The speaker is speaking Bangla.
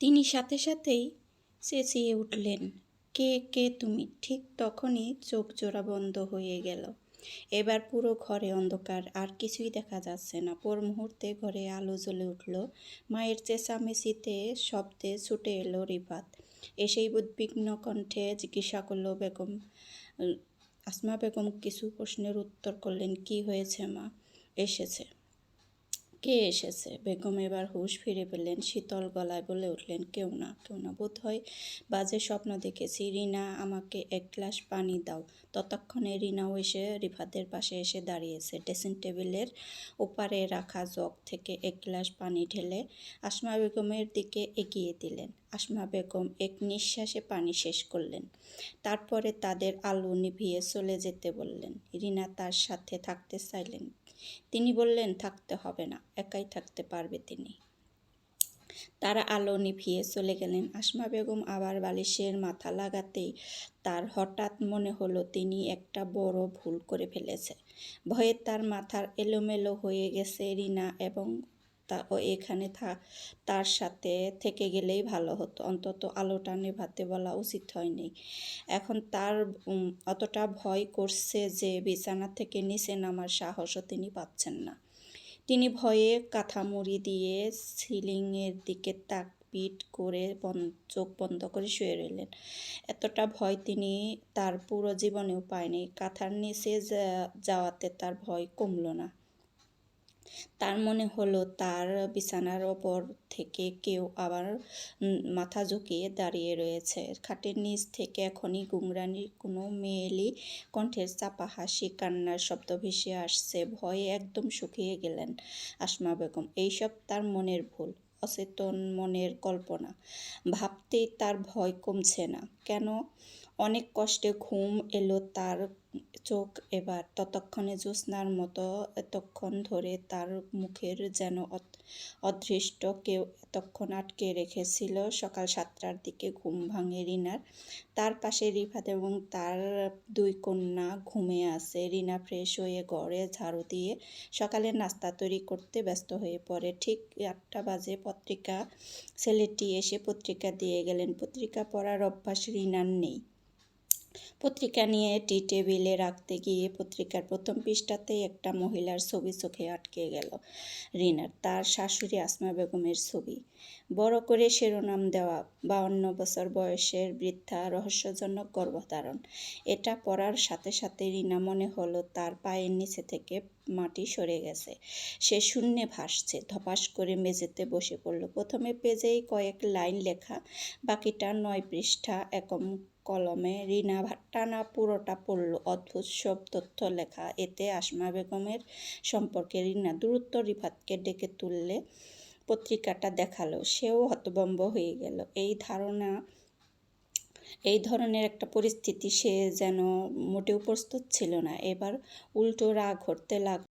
তিনি সাথে সাথেই চেঁচিয়ে উঠলেন, কে কে তুমি? ঠিক তখনই চোখ জোড়া বন্ধ হয়ে গেল। এবার পুরো ঘরে অন্ধকার, আর কিছুই দেখা যাচ্ছে না। পর মুহূর্তে ঘরে আলো জ্বলে উঠল। মায়ের চেঁচামেচিতে শব্দে ছুটে এলো রিফাত। এসেই উদ্বিগ্ন কণ্ঠে জিজ্ঞাসা করল, বেগম আসমা বেগম কিছু প্রশ্নের উত্তর করলেন। কি হয়েছে মা? এসেছে। কে এসেছে? বেগম এবার হুঁশ ফিরে পেলেন শীতল গলায় বলে উঠলেন, কেউ না কেউ না। বোধ হয় বাজে স্বপ্ন দেখেছি। রিনা, আমাকে এক গ্লাস পানি দাও। ততক্ষণে রিনাও এসে রিফাতের পাশে এসে দাঁড়িয়েছে। ড্রেসিং টেবিলের ওপারে রাখা জগ থেকে এক গ্লাস পানি ঢেলে আসমা বেগমের দিকে এগিয়ে দিলেন। আসমা বেগম এক নিঃশ্বাসে পানি শেষ করলেন। তারপরে তাদের আলো নিভিয়ে চলে যেতে বললেন। রিনা তার সাথে থাকতে চাইলেন তিনি বললেন, থাকতে হবে না, একাই থাকতে পারবে তিনি। তারা আলো নিভিয়ে চলে গেলেন। আসমা বেগম আবার বালিশের মাথা লাগাতেই তার হঠাৎ মনে হলো তিনি একটা বড় ভুল করে ফেলেছে। ভয়ে তার মাথার এলোমেলো হয়ে গেছে রিনা এবং তা ও এখানে থা, তার সাথে থেকে গেলেই ভালো হতো। অন্তত আলোটা নেভাতে বলা উচিত হয়নি। এখন তার অতটা ভয় করছে যে বিছানা থেকে নিচে নামার সাহসও তিনি পাচ্ছেন না। তিনি ভয়ে কাঁথা মুড়ি দিয়ে সিলিংয়ের দিকে তাক পিট করে চোখ বন্ধ করে শুয়ে রইলেন। এতটা ভয় তিনি তার পুরো জীবনেও পায়নি। কাঁথার নিচে যাওয়াতে তার ভয় কমলো না। তার মনে হলো তার বিছানার ওপর থেকে কেউ আবার মাথা ঝুঁকিয়ে দাঁড়িয়ে রয়েছে। খাটের নিচ থেকে এখনই গুংরানির কোনো মেয়েলি কণ্ঠের চাপা হাসি, কান্নার শব্দ ভেসে আসছে। ভয়ে একদম শুকিয়ে গেলেন আসমা বেগম। এইসব তার মনের ভুল, অচেতন মনের কল্পনা। ভাবতেই তার ভয় কমছে না। কেন? অনেক কষ্টে ঘুম এলো তার চোখ এবার ততক্ষণে জ্যোৎস্নার মতো, এতক্ষণ ধরে তার মুখের যেন অদৃষ্ট কেউ এতক্ষণ আটকে রেখেছিল সকাল সাতটার দিকে ঘুম ভাঙে রিনার। তার পাশে রিফাত এবং তার দুই কন্যা ঘুমে আছে। রিনা ফ্রেশ হয়ে ঘরে ঝাড়ু দিয়ে সকালে নাস্তা তৈরি করতে ব্যস্ত হয়ে পড়ে। ঠিক আটটা বাজে পত্রিকা, ছেলেটি এসে পত্রিকা দিয়ে গেলেন। পত্রিকা পড়ার অভ্যাস রিনার নেই। পত্রিকা নিয়ে টি টেবিলে রাখতে গিয়ে পত্রিকার প্রথম পৃষ্ঠাতেই একটা মহিলার ছবি চোখে আটকে গেল। রিনার, তার শাশুড়ি আসমা বেগমের ছবি। বড় করে শিরোনাম দেওয়া, বাউন্ন বছর বয়সের বৃদ্ধা রহস্যজনক গর্ভধারণ। এটা পড়ার সাথে সাথে রিনা মনে হলো তার পায়ের নিচে থেকে মাটি সরে গেছে। সে শূন্যে ভাসছে, ধপাস করে মেঝেতে বসে পড়ল। প্রথমে পেজেই কয়েক লাইন লেখা, বাকিটা নয় পৃষ্ঠা একম কলমে রিনা টানা পুরোটা পড়ল। অদ্ভুত সব তথ্য লেখা। এতে আসমা বেগমের সম্পর্কে রিনা দ্রুত রিফাতকে ডেকে তুললে পত্রিকাটা দেখাল। সেও হতবম্ব হয়ে গেল। এই ধারণা, এই ধরনের একটা পরিস্থিতি সে যেন মোটেও প্রস্তুত ছিল না। এবার উল্টো রাগ ঘটতে লাগল।